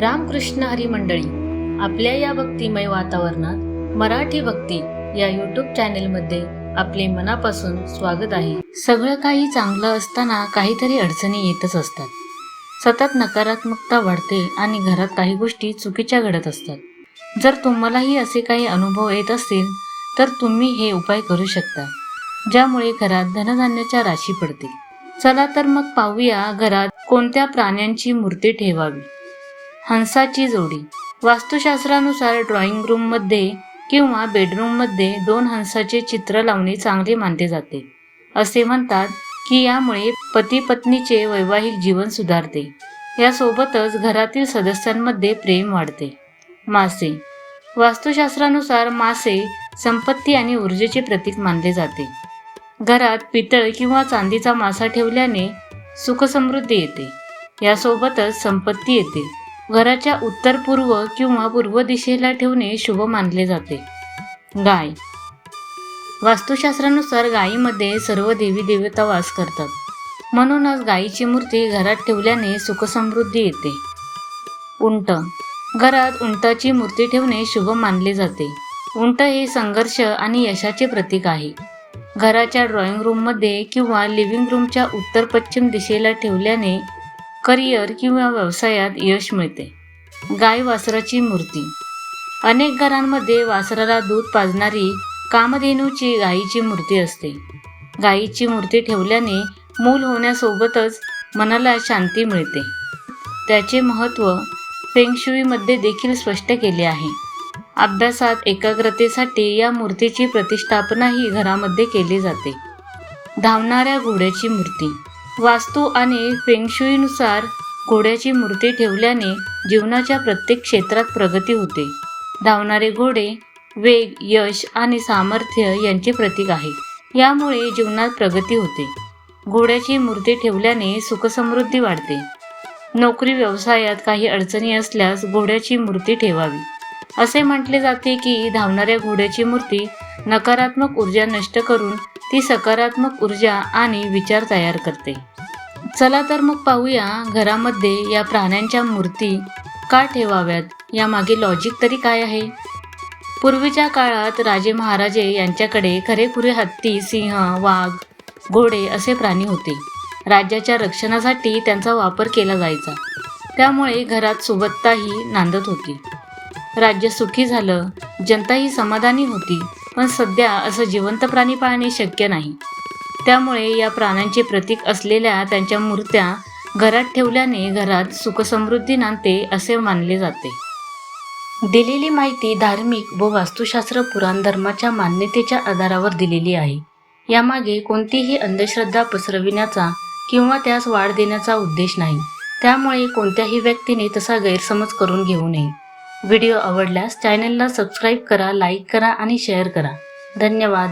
रामकृष्ण हरी मंडळी आपल्या या भक्तिमय वातावरणात मराठी भक्ती या यूट्यूब चॅनेलमध्ये आपले मनापासून स्वागत आहे. सगळं काही चांगलं असताना काहीतरी अडचणी येतच असतात. सतत नकारात्मकता वाढते आणि घरात काही गोष्टी चुकीच्या घडत असतात. जर तुम्हालाही असे काही अनुभव येत असतील तर तुम्ही हे उपाय करू शकता ज्यामुळे घरात धनधान्याच्या राशी पडतील. चला तर मग पाहूया घरात कोणत्या प्राण्यांची मूर्ती ठेवावी. हंसाची जोडी. वास्तुशास्त्रानुसार ड्रॉइंग रूममध्ये किंवा बेडरूममध्ये दोन हंसाचे चित्र लावणे चांगले मानले जाते. असे म्हणतात की यामुळे पती पत्नीचे वैवाहिक जीवन सुधारते. यासोबतच घरातील सदस्यांमध्ये प्रेम वाढते. मासे. वास्तुशास्त्रानुसार मासे संपत्ती आणि ऊर्जेचे प्रतीक मानले जाते. घरात पितळ किंवा चांदीचा मासा ठेवल्याने सुखसमृद्धी येते. यासोबतच संपत्ती येते. घराच्या उत्तर पूर्व किंवा पूर्व दिशेला ठेवणे शुभ मानले जाते. गाय. वास्तुशास्त्रानुसार गायीमध्ये सर्व देवी देवता वास करतात. म्हणूनच गायीची मूर्ती घरात ठेवल्याने सुखसमृद्धी येते. उंट. घरात उंटाची मूर्ती ठेवणे शुभ मानले जाते. उंट हे संघर्ष आणि यशाचे प्रतीक आहे. घराच्या ड्रॉइंग रूममध्ये किंवा लिव्हिंग रूमच्या उत्तर पश्चिम दिशेला ठेवल्याने करिअर किंवा व्यवसायात यश मिळते. गाय वासराची मूर्ती. अनेक घरांमध्ये वासराला दूध पाजणारी कामधेनूची गायीची मूर्ती असते. गायीची मूर्ती ठेवल्याने मूल होण्यासोबतच मनाला शांती मिळते. त्याचे महत्त्व फेंगशुईमध्ये देखील स्पष्ट केले आहे. अभ्यासात एकाग्रतेसाठी या मूर्तीची प्रतिष्ठापनाही घरामध्ये केली जाते. धावणाऱ्या घोड्याची मूर्ती. वास्तू आणि फेंगशुईनुसार घोड्याची मूर्ती ठेवल्याने जीवनाच्या प्रत्येक क्षेत्रात प्रगती होते. धावणारे घोडे वेग यश आणि सामर्थ्य यांचे प्रतीक आहे. यामुळे जीवनात प्रगती होते. घोड्याची मूर्ती ठेवल्याने सुखसमृद्धी वाढते. नोकरी व्यवसायात काही अडचणी असल्यास घोड्याची मूर्ती ठेवावी. असे म्हटले जाते की धावणाऱ्या घोड्याची मूर्ती नकारात्मक ऊर्जा नष्ट करून ती सकारात्मक ऊर्जा आणि विचार तयार करते. चला तर मग पाहूया घरामध्ये या प्राण्यांच्या मूर्ती का ठेवाव्यात? यामागे लॉजिक तरी काय आहे? पूर्वीच्या काळात राजे महाराजे यांच्याकडे खरेखुरे हत्ती सिंह वाघ घोडे असे प्राणी होते. राज्याच्या रक्षणासाठी त्यांचा वापर केला जायचा. त्यामुळे घरात सुबत्ताही नांदत होती. राज्य सुखी झालं जनताही समाधानी होती. पण सध्या असं जिवंत प्राणी पाळणे शक्य नाही. त्यामुळे या प्राण्यांचे प्रतीक असलेल्या त्यांच्या मूर्त्या घरात ठेवल्याने घरात सुखसमृद्धी नांदते असे मानले जाते. दिलेली माहिती धार्मिक व वास्तुशास्त्र पुराण धर्माच्या मान्यतेच्या आधारावर दिलेली आहे. यामागे कोणतीही अंधश्रद्धा पसरविण्याचा किंवा त्यास वाढ देण्याचा उद्देश नाही. त्यामुळे कोणत्याही व्यक्तीने तसा गैरसमज करून घेऊ नये. व्हिडिओ आवडल्यास चॅनलला सबस्क्राईब करा लाईक करा आणि शेअर करा. धन्यवाद.